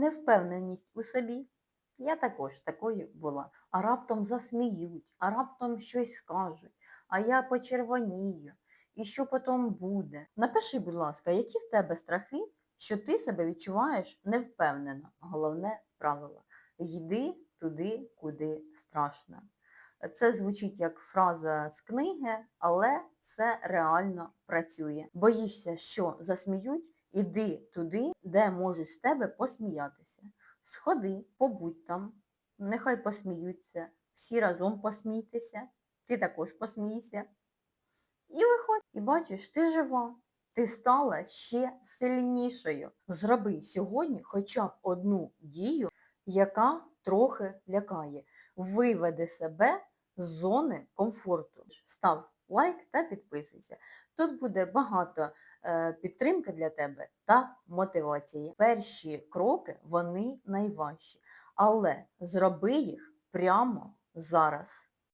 невпевненість у собі. Я також такою була. А раптом засміють, а раптом щось скажуть, а я почервонію. І що потім буде? Напиши, будь ласка, які в тебе страхи, що ти себе відчуваєш невпевнено. Головне правило. Йди туди, куди страшно. Це звучить як фраза з книги, але це реально працює. Боїшся, що засміють, іди туди, де можуть з тебе посміятися. Сходи, побудь там, нехай посміються, всі разом посмійтеся, ти також посмійся. І виходь, і бачиш, ти жива, ти стала ще сильнішою. Зроби сьогодні хоча б одну дію, яка трохи лякає. Виведи себе з зони комфорту. Став лайк та підписуйся. Тут буде багато е, підтримки для тебе та мотивації. Перші кроки, вони найважчі, але зроби їх прямо зараз.